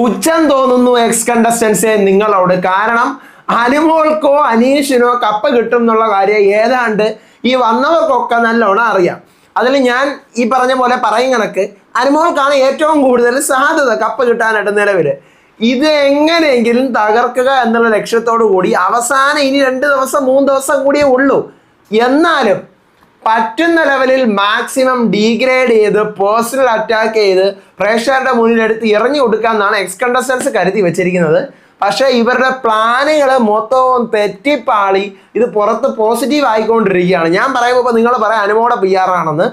പുച്ഛം തോന്നുന്നു എക്സ് കണ്ടസ്റ്റൻസെ നിങ്ങളോട് കാരണം അനുമോൾക്കോ അനീഷിനോ കപ്പ കിട്ടും എന്നുള്ള കാര്യം ഏതാണ്ട് ഈ വന്നവർക്കൊക്കെ നല്ലോണം അറിയാം. അതിൽ ഞാൻ ഈ പറഞ്ഞ പോലെ പറയും കണക്ക്. അനുമോൾക്കാണ് ഏറ്റവും കൂടുതൽ സാധ്യത കപ്പ് കിട്ടാനായിട്ട് നിലവിൽ. ഇത് എങ്ങനെയെങ്കിലും തകർക്കുക എന്നുള്ള ലക്ഷ്യത്തോടു കൂടി അവസാനം ഇനി രണ്ട് ദിവസം മൂന്ന് ദിവസം കൂടിയേ ഉള്ളൂ. എന്നാലും പറ്റുന്ന ലെവലിൽ മാക്സിമം ഡീഗ്രേഡ് ചെയ്ത് പേഴ്സണൽ അറ്റാക്ക് ചെയ്ത് പ്രേക്ഷകരുടെ മുന്നിലെടുത്ത് ഇറങ്ങി കൊടുക്കാമെന്നാണ് എക്സ് കണ്ടസ്റ്റൻസ് കരുതി വെച്ചിരിക്കുന്നത്. പക്ഷേ ഇവരുടെ പ്ലാനുകൾ മൊത്തവും തെറ്റിപ്പാളി ഇത് പുറത്ത് പോസിറ്റീവ് ആയിക്കൊണ്ടിരിക്കുകയാണ്. ഞാൻ പറയുമ്പോൾ നിങ്ങൾ പറയാം അനുമോടെ പി ആണെന്ന്.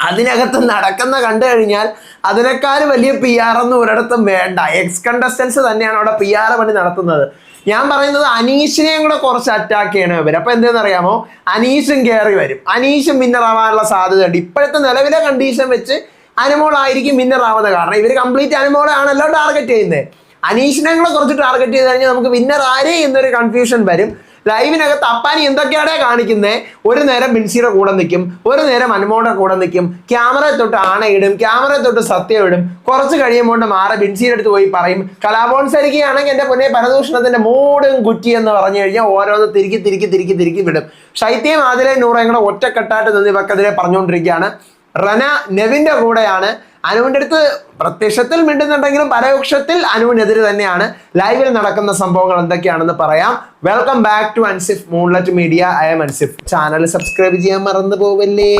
അതിനകത്ത് നടക്കുന്ന കണ്ടു കഴിഞ്ഞാൽ അതിനേക്കാൾ വലിയ പി ആർ ഒന്നും ഒരിടത്തും വേണ്ട. എക്സ് കണ്ടസ്റ്റൻസ് തന്നെയാണ് അവിടെ പി ആർ പണി നടത്തുന്നത്. ഞാൻ പറയുന്നത് അനീഷിനെയും കൂടെ കുറച്ച് അറ്റാക്ക് ചെയ്യണം ഇവർ അപ്പൊ എന്തെന്ന് അറിയാമോ? അനീഷും കയറി വരും. അനീഷും വിന്നർ ആവാനുള്ള സാധ്യതയുണ്ട്. ഇപ്പോഴത്തെ നിലവിലെ കണ്ടീഷൻ വെച്ച് അനുമോളായിരിക്കും വിന്നർ ആവുന്നത്. കാരണം ഇവർ കംപ്ലീറ്റ് അനുമോളാണല്ലോ ടാർഗറ്റ് ചെയ്യുന്നത്. അനീഷിനെ കൂടെ കുറച്ച് ടാർഗറ്റ് ചെയ്ത് കഴിഞ്ഞാൽ നമുക്ക് വിന്നർ ആരേ എന്നൊരു കൺഫ്യൂഷൻ വരും. ലൈവിനകത്ത് അപ്പാനി എന്തൊക്കെയാണേ കാണിക്കുന്നത് ഒരു നേരം ബിൻസിയുടെ കൂടെ നിൽക്കും ഒരു നേരം അനുമോടെ കൂടെ നിൽക്കും ക്യാമറ തൊട്ട് ആണയിടും ക്യാമറ തൊട്ട് സത്യം ഇടും. കുറച്ച് കഴിയുമ്പോൾ മാറി ബിൻസിയുടെ അടുത്ത് പോയി പറയും കലാപോത്സരിക്കുകയാണെങ്കിൽ എന്റെ പൊന്നെ പരദൂഷണത്തിന്റെ മൂടും കുറ്റി എന്ന് പറഞ്ഞു കഴിഞ്ഞാൽ ഓരോന്ന് തിരിക്കി തിരിക്കി തിരിക്കി തിരിക്കി വിടും. ശൈത്യം ആതിലെ നൂറയും കൂടെ ഒറ്റക്കെട്ടായിട്ട് നിന്ന് ഇവക്കെതിരെ പറഞ്ഞുകൊണ്ടിരിക്കുകയാണ്. റന നെവിന്റെ കൂടെയാണ്. അനുവിന്റെ അടുത്ത് പ്രത്യക്ഷത്തിൽ മിണ്ടുന്നുണ്ടെങ്കിലും പരോക്ഷത്തിൽ അനുവിനെതിരെ തന്നെയാണ് ലൈവിൽ നടക്കുന്ന സംഭവങ്ങൾ എന്തൊക്കെയാണെന്ന് പറയാം. Welcome back to Ansif moonlight media I M Ansif channel subscribe ചെയ്യാൻ മറന്നു പോവല്ലേ?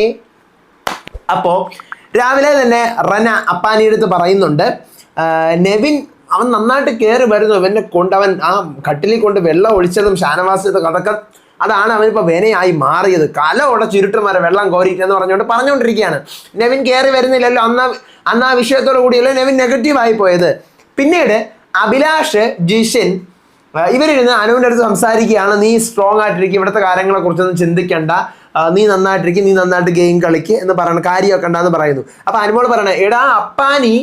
അപ്പോ രാവിലെ തന്നെ റന അപ്പാനിയെടുത്ത് പറയുന്നുണ്ട് നെവിൻ അവൻ നന്നായിട്ട് കയറി വരുന്നു. അവനെ കൊണ്ട് അവൻ ആ കട്ടിലിൽ കൊണ്ട് വെള്ളം ഒഴിച്ചതും ഷാനവാസ് ചെയ്തതും അതൊക്കെ അതാണ് അവനിപ്പോൾ വേനയായി മാറിയത്. കല ഉടച്ചിരുട്ടും വരെ വെള്ളം കോരിയിട്ടെന്ന് പറഞ്ഞുകൊണ്ട് പറഞ്ഞുകൊണ്ടിരിക്കുകയാണ്. നെവിൻ കയറി വരുന്നില്ലല്ലോ അന്ന് അന്ന് ആ വിഷയത്തോടു കൂടിയല്ലോ നെവിൻ നെഗറ്റീവ് ആയി പോയത്. പിന്നീട് അഭിലാഷ് ജിഷിൻ ഇവരിരുന്ന് അനുവിന്റെ അടുത്ത് സംസാരിക്കുകയാണ്. നീ സ്ട്രോങ് ആയിട്ടിരിക്കും ഇവിടുത്തെ കാര്യങ്ങളെ കുറിച്ചൊന്നും ചിന്തിക്കണ്ട. നീ നന്നായിട്ടിരിക്കും നീ നന്നായിട്ട് ഗെയിം കളിക്ക് എന്ന് പറയണം കാര്യമൊക്കെ ഉണ്ടെന്ന് പറയുന്നു. അപ്പൊ അനുമോൾ പറയണേ എടാ അപ്പാനി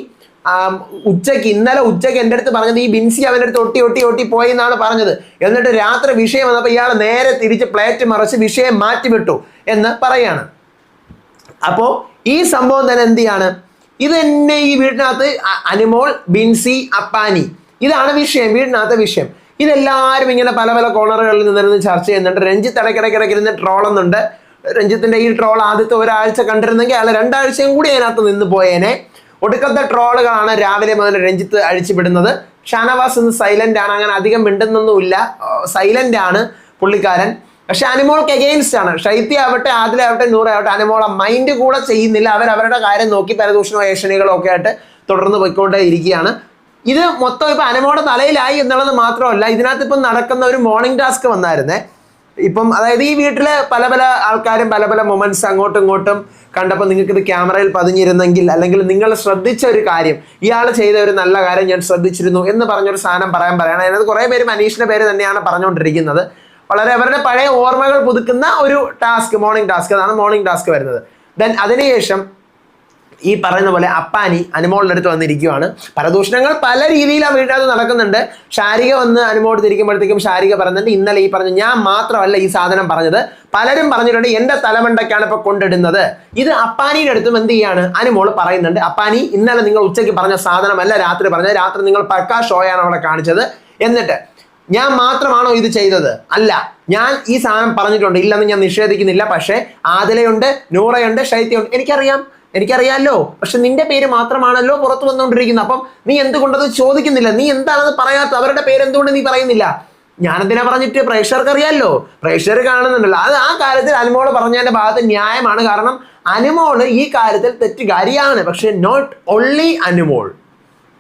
ഉച്ചയ്ക്ക് ഇന്നലെ ഉച്ചയ്ക്ക് എന്റെ അടുത്ത് പറഞ്ഞത് ഈ ബിൻസി അവന്റെ അടുത്ത് ഒട്ടി ഒട്ടി ഒട്ടി പോയി എന്നാണ് പറഞ്ഞത്. എന്നിട്ട് രാത്രി വിഷയം വന്നപ്പോൾ ഇയാൾ നേരെ തിരിച്ച് പ്ലേറ്റ് മറിച്ച് വിഷയം മാറ്റിവിട്ടു എന്ന് പറയാണ്. അപ്പോൾ ഈ സംഭവം തന്നെ എന്ത് ചെയ്യാണ്? ഇത് തന്നെ ഈ വീടിനകത്ത് അനുമോൾ ബിൻസി അപ്പാനി. ഇതാണ് വിഷയം വീടിനകത്തെ വിഷയം. ഇതെല്ലാവരും ഇങ്ങനെ പല പല കോണറുകളിൽ നിന്നിരുന്ന് ചർച്ച ചെയ്യുന്നുണ്ട്. രഞ്ജിത്ത് ഇടയ്ക്കിടയ്ക്കിടയ്ക്ക് ഇരുന്ന് ട്രോളുന്നുണ്ട് രഞ്ജിത്തിന്റെ ഈ ട്രോൾ ആദ്യത്തെ ഒരാഴ്ച കണ്ടിരുന്നെങ്കിൽ അയാൾ രണ്ടാഴ്ചയും കൂടി അതിനകത്ത് നിന്ന് പോയേനെ. ഒടുക്കത്തെ ട്രോളുകളാണ് രാവിലെ മുതൽ രഞ്ജിത്ത് അഴിച്ചുവിടുന്നത്. ഷാനവാസ് ഇന്ന് സൈലന്റ് ആണ്. അങ്ങനെ അധികം മിണ്ടുന്നൊന്നുമില്ല. സൈലന്റ് ആണ് പുള്ളിക്കാരൻ. പക്ഷെ അനിമോൾക്ക് എഗെയിൻസ്റ്റ് ആണ്. ഷൈത്തി ആവട്ടെ ആദിലാവട്ടെ നൂറാവട്ടെ അനിമോള മൈൻഡ് കൂടെ ചെയ്യുന്നില്ല. അവർ അവരുടെ കാര്യം നോക്കി പരദൂഷണോ ഏഷണികളോ ഒക്കെ ആയിട്ട് തുടർന്ന് പോയിക്കൊണ്ടേ ഇരിക്കുകയാണ് ഇത് മൊത്തം ഇപ്പൊ അനിമോടെ തലയിലായി എന്നുള്ളത് മാത്രമല്ല ഇതിനകത്ത് ഇപ്പം നടക്കുന്ന ഒരു മോർണിംഗ് ടാസ്ക് വന്നായിരുന്നേ. ഇപ്പം അതായത് ഈ വീട്ടിലെ പല പല ആൾക്കാരും പല പല മൊമെന്റ്സ് അങ്ങോട്ടും ഇങ്ങോട്ടും കണ്ടപ്പോൾ നിങ്ങൾക്ക് ഇത് ക്യാമറയിൽ പതിഞ്ഞിരുന്നെങ്കിൽ അല്ലെങ്കിൽ നിങ്ങൾ ശ്രദ്ധിച്ച ഒരു കാര്യം ഇയാൾ ചെയ്ത ഒരു നല്ല കാര്യം ഞാൻ ശ്രദ്ധിച്ചിരുന്നു എന്ന് പറഞ്ഞൊരു സാധനം പറയാൻ പറയണം അതിനകത്ത് കുറേ പേര് മനീഷിന്റെ പേര് തന്നെയാണ് പറഞ്ഞുകൊണ്ടിരിക്കുന്നത്. വളരെ അവരുടെ പഴയ ഓർമ്മകൾ പുതുക്കുന്ന ഒരു ടാസ്ക് മോർണിംഗ് ടാസ്ക് അതാണ് മോർണിംഗ് ടാസ്ക് വരുന്നത്. ദെൻ അതിനുശേഷം ഈ പറയുന്ന പോലെ അപ്പാനി അനുമോളുടെ അടുത്ത് വന്നിരിക്കുകയാണ് പരദൂഷണങ്ങൾ പല രീതിയിൽ ആ വീട്ടിനകത്ത് നടക്കുന്നുണ്ട്. ശാരിക വന്ന് അനുമോട് തിരിക്കുമ്പോഴത്തേക്കും ശാരിക പറയുന്നുണ്ട് ഇന്നലെ ഈ പറഞ്ഞു ഞാൻ മാത്രമല്ല ഈ സാധനം പറഞ്ഞത്. പലരും പറഞ്ഞിട്ടുണ്ട് എന്റെ തലമണ്ടയ്ക്കാണ് ഇപ്പൊ കൊണ്ടിടുന്നത്. ഇത് അപ്പാനിയുടെ അടുത്തും എന്ത് ചെയ്യാണ്? അനുമോൾ പറയുന്നുണ്ട് അപ്പാനി ഇന്നലെ നിങ്ങൾ ഉച്ചയ്ക്ക് പറഞ്ഞ സാധനമല്ല രാത്രി പറഞ്ഞത്. രാത്രി നിങ്ങൾ പക്കാ ഷോയാണ് അവിടെ കാണിച്ചത്. എന്നിട്ട് ഞാൻ മാത്രമാണോ ഇത് ചെയ്തത്? അല്ല ഞാൻ ഈ സാധനം പറഞ്ഞിട്ടുണ്ട്. ഇല്ലെന്ന് ഞാൻ നിഷേധിക്കുന്നില്ല. പക്ഷേ ആദിലയുണ്ട് നൂറയുണ്ട് ശൈത്യമുണ്ട് എനിക്കറിയാം. എനിക്കറിയാമല്ലോ പക്ഷെ നിന്റെ പേര് മാത്രമാണല്ലോ പുറത്തു വന്നുകൊണ്ടിരിക്കുന്നത്. അപ്പം നീ എന്തുകൊണ്ടത് ചോദിക്കുന്നില്ല? നീ എന്താണെന്ന് പറയാത്ത അവരുടെ പേര് എന്തുകൊണ്ട് നീ പറയുന്നില്ല? ഞാനെന്തിനാ പറഞ്ഞിട്ട് പ്രേക്ഷകർക്ക് അറിയാമല്ലോ പ്രേക്ഷകർ കാണുന്നുണ്ടല്ലോ. അത് ആ കാര്യത്തിൽ അനുമോൾ പറഞ്ഞതിന്റെ ഭാഗത്ത് ന്യായമാണ്. കാരണം അനുമോൾ ഈ കാര്യത്തിൽ തെറ്റുകാരിയാണ്. പക്ഷെ നോട്ട് ഓൺലി അനുമോൾ.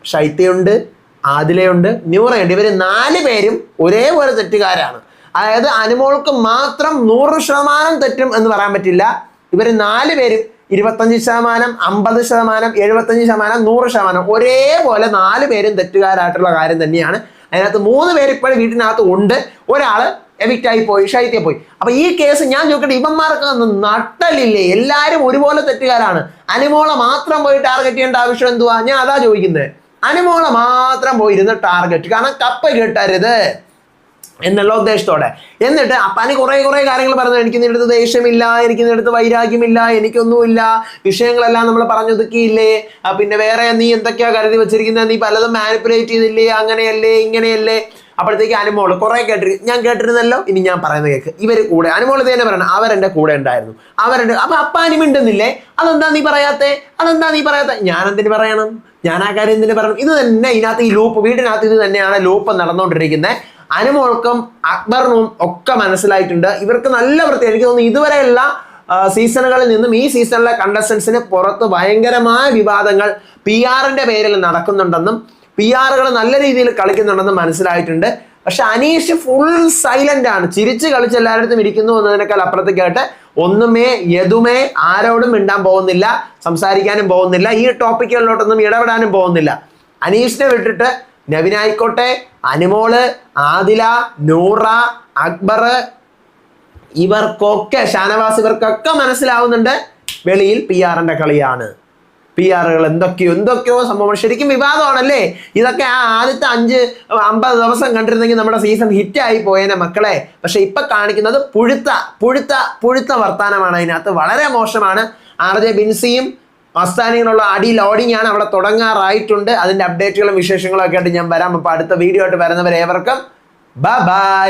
ശൈത്യയുണ്ട് ആദിലയുണ്ട് ന്യൂറയുണ്ട് ഇവർ നാല് പേരും ഒരേപോലെ തെറ്റുകാരാണ്. അതായത് അനുമോൾക്ക് മാത്രം നൂറ് ശതമാനം തെറ്റും എന്ന് പറയാൻ പറ്റില്ല. ഇവർ നാല് പേരും ഇരുപത്തഞ്ച് ശതമാനം അമ്പത് ശതമാനം എഴുപത്തഞ്ച് ശതമാനം നൂറ് ശതമാനം ഒരേപോലെ നാല് പേരും തെറ്റുകാരായിട്ടുള്ള കാര്യം തന്നെയാണ്. അതിനകത്ത് മൂന്ന് പേര് ഇപ്പോഴും വീട്ടിനകത്ത് ഉണ്ട്. ഒരാൾ എവിക്റ്റ് ആയി പോയി ഷൈത്യ പോയി. അപ്പൊ ഈ കേസ് ഞാൻ ചോദിക്കട്ടെ ഇവന്മാർക്ക് നട്ടലില്ലേ? എല്ലാവരും ഒരുപോലെ തെറ്റുകാരാണ്. അനുമോളെ മാത്രം പോയി ടാർഗറ്റ് ചെയ്യേണ്ട ആവശ്യം എന്തുവാ? ഞാൻ അതാ ചോദിക്കുന്നത്. അനുമോളെ മാത്രം പോയിരുന്ന് ടാർഗറ്റ് കാരണം കപ്പ കിട്ടരുത്. എന്നുള്ള ഉദ്ദേശത്തോടെ എന്നിട്ട് അപ്പാന് കുറെ കുറെ കാര്യങ്ങൾ പറഞ്ഞു. എനിക്ക് നിന്റെ ദേഷ്യമില്ല എനിക്ക് നിന്റെ വൈരാഗ്യമില്ല എനിക്കൊന്നുമില്ല. വിഷയങ്ങളെല്ലാം നമ്മൾ പറഞ്ഞൊതുക്കിയില്ലേ? പിന്നെ വേറെ നീ എന്തൊക്കെയാ കരുതി വെച്ചിരിക്കുന്നത്? നീ പലതും മാനിപ്പുലേറ്റ് ചെയ്തില്ലേ? അങ്ങനെയല്ലേ ഇങ്ങനെയല്ലേ? അപ്പോഴത്തേക്ക് അനുമോൾ കുറെ കേട്ടിരി ഞാൻ കേട്ടിരുന്നല്ലോ ഇനി ഞാൻ പറയുന്നത് കേൾക്ക് ഇവർ കൂടെ അനുമോൾ തന്നെ പറയണം അവരെന്റെ കൂടെ ഉണ്ടായിരുന്നു. അവരുടെ അപ്പൊ അപ്പാനി മിണ്ടുന്നില്ലേ? അതെന്താ നീ പറയാത്തെ? അതെന്താ നീ പറയാത്ത? ഞാൻ എന്തിനു പറയണം? ഞാൻ ആ കാര്യം എന്തിനു പറയണം? ഇത് തന്നെ ഇതിനകത്ത് ഈ ലൂപ്പ് വീടിനകത്ത് ഇത് തന്നെയാണ് ലൂപ്പ് നടന്നുകൊണ്ടിരിക്കുന്നത് അനുമോൾക്കും അക്ബറിനും ഒക്കെ മനസ്സിലായിട്ടുണ്ട്. ഇവർക്ക് നല്ല വൃത്തി. എനിക്ക് തോന്നുന്നു ഇതുവരെയുള്ള സീസണുകളിൽ നിന്നും ഈ സീസണിലെ കണ്ടസ്റ്റൻസിന് പുറത്ത് ഭയങ്കരമായ വിവാദങ്ങൾ പി ആറിന്റെ പേരിൽ നടക്കുന്നുണ്ടെന്നും പി ആറുകൾ നല്ല രീതിയിൽ കളിക്കുന്നുണ്ടെന്നും മനസ്സിലായിട്ടുണ്ട്. പക്ഷെ അനീഷ് ഫുൾ സൈലന്റ് ആണ്. ചിരിച്ച് കളിച്ച് എല്ലായിടത്തും ഇരിക്കുന്നു എന്നതിനേക്കാൾ അപ്പുറത്തേക്കായിട്ട് ഒന്നുമേ യതുമേ ആരോടും മിണ്ടാൻ പോകുന്നില്ല സംസാരിക്കാനും പോകുന്നില്ല ഈ ടോപ്പിക്കുകളിലോട്ടൊന്നും ഇടപെടാനും പോകുന്നില്ല. അനീഷിനെ വിട്ടിട്ട് നവിൻ ആയിക്കോട്ടെ അനുമോൾ ആദില നൂറ അക്ബർ ഇവർക്കൊക്കെ ഷാനവാസ് ഇവർക്കൊക്കെ മനസ്സിലാവുന്നുണ്ട് വെളിയിൽ പി ആറിന്റെ കളിയാണ്. പി ആറുകൾ എന്തൊക്കെയോ എന്തൊക്കെയോ സംഭവം ശരിക്കും വിവാദമാണല്ലേ? ഇതൊക്കെ ആ ആദ്യത്തെ അഞ്ച് അമ്പത് ദിവസം കണ്ടിരുന്നെങ്കിൽ നമ്മുടെ സീസൺ ഹിറ്റായി പോയേനെ മക്കളെ. പക്ഷെ ഇപ്പൊ കാണിക്കുന്നത് പുഴുത്ത പുഴുത്ത പുഴുത്ത വർത്തമാനമാണ് അതിനകത്ത്. വളരെ മോശമാണ്. ആർ ജെ ബിൻസിയും മസ്താനികളുള്ള അടി ലോഡിംഗ് ആണ് അവിടെ തുടങ്ങാറായിട്ടുണ്ട്. അതിന്റെ അപ്ഡേറ്റുകളും വിശേഷങ്ങളും ഒക്കെ ആയിട്ട് ഞാൻ വരാം. അപ്പൊ അടുത്ത വീഡിയോ ആയിട്ട് വരുന്നവരേവർക്കും ബൈ ബൈ